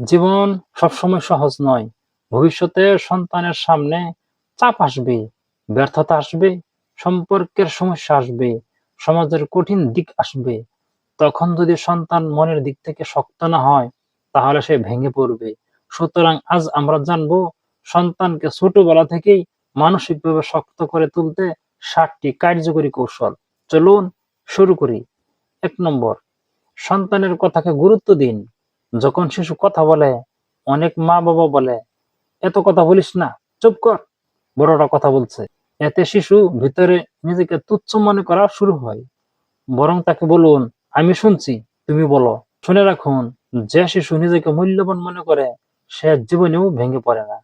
জীবন সবসময় সহজ নয়। ভবিষ্যতে সন্তানের সামনে চাপ আসবে, ব্যর্থতা আসবে, সম্পর্কের সমস্যা আসবে, সমাজের কঠিন দিক আসবে। তখন যদি সন্তান মনের দিক থেকে শক্ত না হয়, তাহলে সে ভেঙে পড়বে। সুতরাং আজ আমরা জানব, সন্তানকে ছোটবেলা থেকেই মানসিকভাবে শক্ত করে তুলতে ষাটটি কার্যকরী কৌশল। চলুন শুরু করি। এক নম্বর, সন্তানের কথাকে গুরুত্ব দিন। যখন শিশু কথা বলে, অনেক মা বাবা বলে, এত কথা বলিস না, চুপ কর। বড়রা কথা বলছে। এতে শিশু ভিতরে নিজেকে তুচ্ছ মনে করা শুরু হয়। বরং তাকে বলুন, আমি শুনছি, তুমি বলো। শুনে রাখুন, যে শিশু নিজেকে মূল্যবান মনে করে, সে জীবনেও ভেঙে পড়ে না।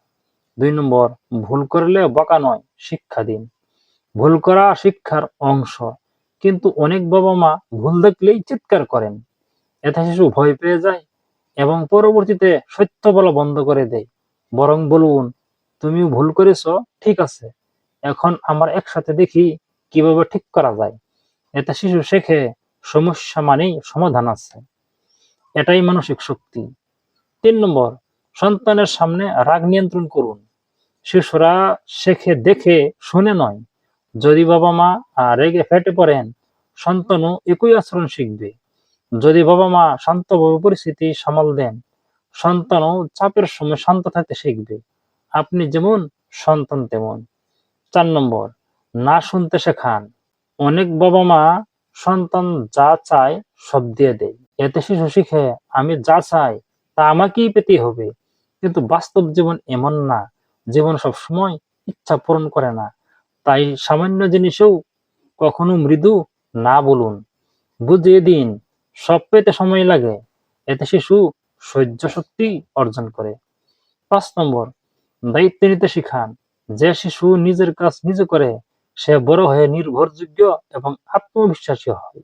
দুই নম্বর, ভুল করলে বকা নয়, শিক্ষা দিন। ভুল করা শিক্ষার অংশ। কিন্তু অনেক বাবা মা ভুল দেখলেই চিৎকার করেন। এতে শিশু ভয় পেয়ে যায় এবং পরবর্তীতে সত্য বলা বন্ধ করে দেয়। বরং বলুন তুমি ভুল করেছ, ঠিক আছে। এখন আমরা একসাথে দেখি কীভাবে ঠিক করা যায়। এতে শিশু শেখে, সমস্যা মানেই সমাধান আছে। এটাই মানসিক শক্তি। তিন নম্বর, সন্তানের সামনে রাগ নিয়ন্ত্রণ করুন। শিশুরা শেখে, দেখে, শুনে নয়। যদি বাবা মা রেগে ফেটে পড়েন, সন্তানও একই আচরণ শিখবে। যদি বাবা মা শান্তভাবে পরিস্থিতি সামাল দেন, সন্তানও চাপের সময় শান্ত থাকতে শিখবে। আপনি যেমন, সন্তান তেমন। চার নম্বর, না শুনতে শেখান। অনেক বাবা মা সন্তান যা চায় সব দিয়ে দেয়। এতে শিশু শিখে, আমি যা চাই, তা আমাকেই পেতে হবে। কিন্তু বাস্তব জীবন এমন না। জীবন সব সময় ইচ্ছা পূরণ করে না। তাই সামান্য জিনিসেও কখনো মৃদু না বলুন। বুঝিয়ে দিন সব পেতে সময় লাগে, এতে শিশু সহ্য শক্তি অর্জন করে। পাঁচ নম্বর, দায়িত্ব নিতে শিখান। যে শিশু নিজের কাজ নিজে করে, সে বড় হয়ে নির্ভরযোগ্য এবং আত্মবিশ্বাসী হয়।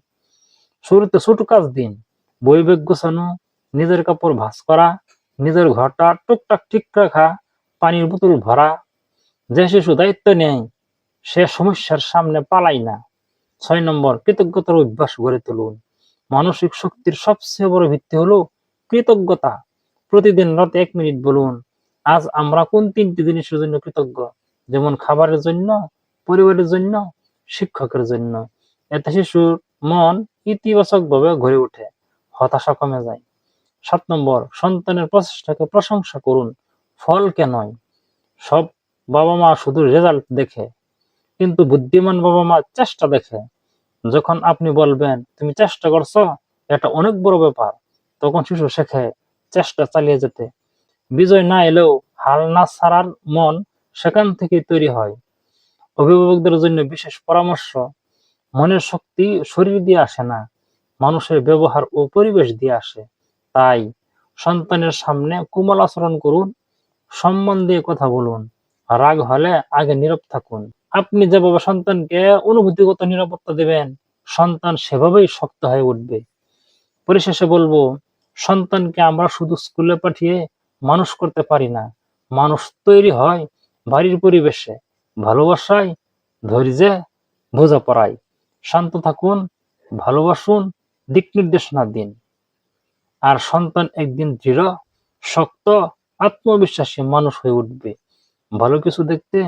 শুরুতে ছোট কাজ দিন। বই ব্যাগ গোছানো, নিজের কাপড় ভাঁজ করা, নিজের ঘরটা টুকটাক ঠিক রাখা, পানির বোতল ভরা। যে শিশু দায়িত্ব নেয়, সে সমস্যার সামনে পালাই না। ছয় নম্বর, কৃতজ্ঞতার অভ্যাস গড়ে তুলুন। মানসিক শক্তির সবচেয়ে বড় ভিত্তি হলো কৃতজ্ঞতা। প্রতিদিন রাত এক মিনিট বলুন, আজ আমরা কোন তিনটি জিনিসের জন্য কৃতজ্ঞ? যেমন খাবারের জন্য, পরিবারের জন্য, শিক্ষকের জন্য। এতে শিশুর মন ইতিবাচক ভাবে গড়ে ওঠে, হতাশা কমে যায়। সাত নম্বর, সন্তানের প্রচেষ্টাকে প্রশংসা করুন, ফলকে নয়। সব বাবা মা শুধু রেজাল্ট দেখে, কিন্তু বুদ্ধিমান বাবা মা চেষ্টা দেখে। যখন আপনি বলবেন, তুমি চেষ্টা করছ? এটা অনেক বড় ব্যাপার। তখন শিশু শেখে, চেষ্টা চালিয়ে যেতে। বিজয় না এলেও হাল না ছাড়ার মন সেখান থেকেই তৈরি হয়। অভিভাবকদের জন্য বিশেষ পরামর্শ, মনের শক্তি শরীর দিয়ে আসে না, মানুষের ব্যবহার ও পরিবেশ দিয়ে আসে। তাই সন্তানের সামনে কোমল আচরণ করুন, সম্মান দিয়ে কথা বলুন, রাগ হলে আগে নীরব থাকুন। আপনি যেভাবে সন্তানকে অনুভূতিগত নিরাপত্তা দেবেন, সন্তান সেভাবেই শক্ত হয়ে উঠবে। পরিশেষে বলব, সন্তানকে আমরা শুধু স্কুলে পাঠিয়ে মানুষ করতে পারি না, মানুষ তৈরি হয় বাড়ির পরিবেশে, ভালোবাসায়, ধৈর্যে, বোঝাপড়ায়। শান্ত থাকুন, ভালোবাসুন, দিক নির্দেশনা দিন। আর সন্তান একদিন দৃঢ়, শক্ত, আত্মবিশ্বাসী মানুষ হয়ে উঠবে। ভালো কিছু দেখতে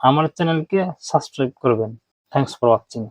আমার চ্যানেলকে সাবস্ক্রাইব করবেন। Thanks for watching